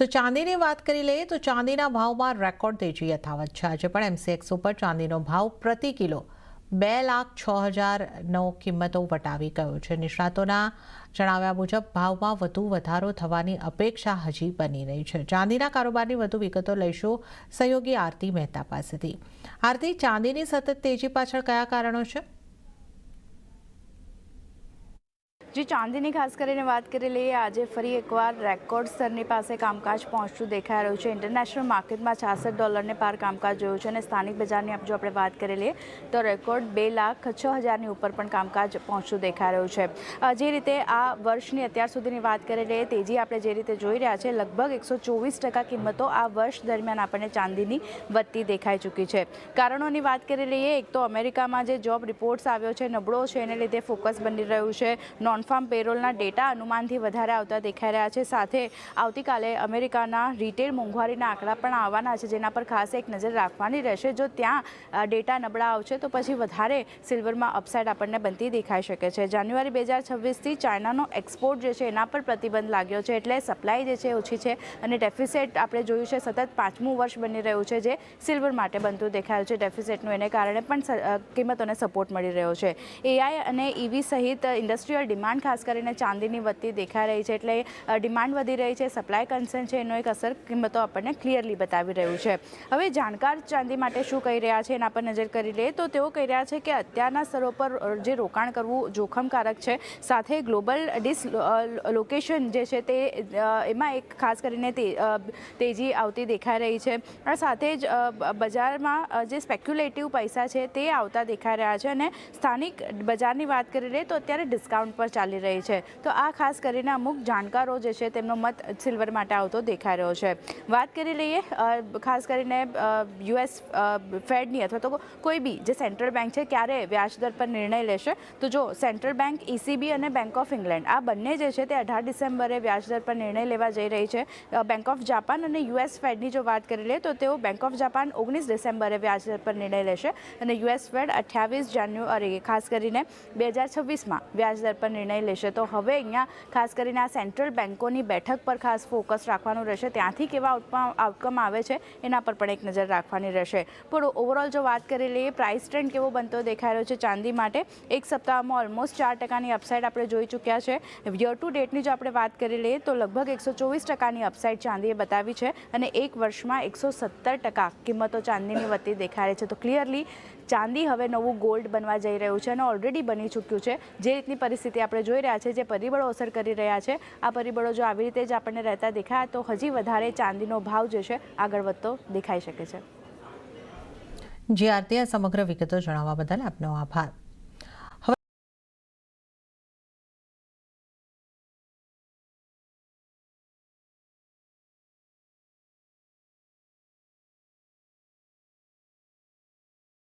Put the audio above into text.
તો ચાંદીની વાત કરી લઈએ તો ચાંદીના ભાવમાં રેકોર્ડ તેજી યથાવત છે. આજે પણ એમસીએક્સ ઉપર ચાંદીનો ભાવ પ્રતિ કિલો બે લાખ છ હજારનો કિંમતો વટાવી ગયો છે. નિષ્ણાતોના જણાવ્યા મુજબ ભાવમાં વધુ વધારો થવાની અપેક્ષા હજી બની રહી છે. ચાંદીના કારોબારની વધુ વિગતો લઈશું સહયોગી આરતી મહેતા પાસેથી. આરતી, ચાંદીની સતત તેજી પાછળ કયા કારણો છે? જે ચાંદીની ખાસ કરીને વાત કરી લઈએ, આજે ફરી એકવાર રેકોર્ડ સ્તરની પાસે કામકાજ પહોંચતું દેખાઈ રહ્યું છે. ઇન્ટરનેશનલ માર્કેટમાં છાસઠ ડોલરને પાર કામકાજ જોયું છે અને સ્થાનિક બજારની જો આપણે વાત કરી લઈએ, તો રેકોર્ડ બે લાખ છ હજારની ઉપર પણ કામકાજ પહોંચતું દેખાઈ રહ્યું છે. જે રીતે આ વર્ષની અત્યાર સુધીની વાત કરી લઈએ, તેજી આપણે જે રીતે જોઈ રહ્યા છે, લગભગ એકસો ચોવીસ ટકા કિંમતો આ વર્ષ દરમિયાન આપણને ચાંદીની વધતી દેખાઈ ચૂકી છે. કારણોની વાત કરી લઈએ, એક તો અમેરિકામાં જે જોબ રિપોર્ટ્સ આવ્યો છે, નબળો છે, એને લીધે ફોકસ બની રહ્યું છે. નોન ફાર્મ પેરોલના ડેટા અનુમાનથી વધારે આવતા દેખાઈ રહ્યા છે. સાથે આવતીકાલે અમેરિકાના રિટેલ મોંઘવારીના આંકડા પણ આવવાના છે, જેના પર ખાસ એક નજર રાખવાની રહેશે. જો ત્યાં ડેટા નબળા આવશે, તો પછી વધારે સિલ્વરમાં અપસાઇડ આપણને બનતી દેખાઈ શકે છે. જાન્યુઆરી બે હજાર છવ્વીસથી ચાઇનાનો એક્સપોર્ટ જે છે, એના પર પ્રતિબંધ લાગ્યો છે, એટલે સપ્લાય જે છે, ઓછી છે અને ડેફિસેટ આપણે જોયું છે, સતત પાંચમું વર્ષ બની રહ્યું છે, જે સિલ્વર માટે બનતું દેખાયું છે. ડેફિસેટનું એને કારણે પણ કિંમતોને સપોર્ટ મળી રહ્યો છે. એઆઈ અને ઈવી સહિત ઇન્ડસ્ટ્રીયલ ડિમાન્ડ ખાસ કરીને ચાંદીની વધતી દેખાઈ રહી છે એટલે ડિમાન્ડ વધી રહી છે, સપ્લાય કન્સર્ન છે, એનો એક અસર કિંમતો આપણને ક્લિયરલી બતાવી રહ્યું છે. હવે જાણકાર ચાંદી માટે શું કહી રહ્યા છે એના પર નજર કરી લઈએ તો તેઓ કહી રહ્યા છે કે અત્યારના સ્તરો પર જે રોકાણ કરવું જોખમકારક છે, સાથે ગ્લોબલ ડિસ લોકેશન જે છે તે એમાં એક ખાસ કરીને તેજી આવતી દેખાઈ રહી છે. આ સાથે જ બજારમાં જે સ્પેક્યુલેટિવ પૈસા છે તે આવતા દેખાઈ રહ્યા છે અને સ્થાનિક બજારની વાત કરી લઈએ તો અત્યારે ડિસ્કાઉન્ટ પર ચાલી રહી છે. તો આ ખાસ કરીને અમુક જાણકારો જે છે તેમનો મત સિલ્વર માટે આવતો દેખાઈ રહ્યો છે. વાત કરી લઈએ ખાસ કરીને યુએસ ફેડની અથવા તો કોઈ બી જે સેન્ટ્રલ બેંક છે ક્યારે વ્યાજદર પર નિર્ણય લેશે, તો જો સેન્ટ્રલ બેંક ઇસીબી અને બેંક ઓફ ઇંગ્લેન્ડ આ બંને જે છે તે અઢાર ડિસેમ્બરે વ્યાજદર પર નિર્ણય લેવા જઈ રહી છે. બેંક ઓફ જાપાન અને યુએસ ફેડની જો વાત કરી લઈએ તો તેઓ બેંક ઓફ જાપાન ઓગણીસ ડિસેમ્બરે વ્યાજદર પર નિર્ણય લેશે અને યુએસ ફેડ અઠ્યાવીસ જાન્યુઆરી ખાસ કરીને બે હજાર છવ્વીસમાં વ્યાજદર પર નિર્ણય લેશે. તો હવે અહીંયા ખાસ કરીને આ સેન્ટ્રલ બેન્કોની બેઠક પર ખાસ ફોકસ રાખવાનું રહેશે. ત્યાંથી કેવા આઉટકમ આવે છે એના પર પણ એક નજર રાખવાની રહેશે. પણ ઓવરઓલ જો વાત કરી લઈએ પ્રાઇસ ટ્રેન્ડ કેવો બનતો દેખાઈ રહ્યો છે ચાંદી માટે? એક સપ્તાહમાં ઓલમોસ્ટ ચાર ટકાની અપસાઇડ આપણે જોઈ ચૂક્યા છે. યર ટુ ડેટની જો આપણે વાત કરી લઈએ, તો લગભગ એકસો ચોવીસ ટકાની અપસાઇડ ચાંદીએ બતાવી છે અને એક વર્ષમાં એકસો સત્તર ટકા કિંમતો ચાંદીની વધતી દેખાય છે. તો ક્લિયરલી ચાંદી હવે નવું ગોલ્ડ બનવા જઈ રહ્યું છે અને ઓલરેડી બની ચૂક્યું છે. જે રીતની પરિસ્થિતિ આપણે જોઈ રહ્યા છે જે પરિબળો અસર કરી રહ્યા છે. આ પરિબળો જો આવી રીતે જ આપણને રહેતા દેખાય, તો હજી વધારે ચાંદીનો ભાવ જે છે, આગળ વધતો દેખાઈ શકે છે. જી આરતી, આ સમગ્ર વિગતો જણાવવા બદલ આપનો આભાર.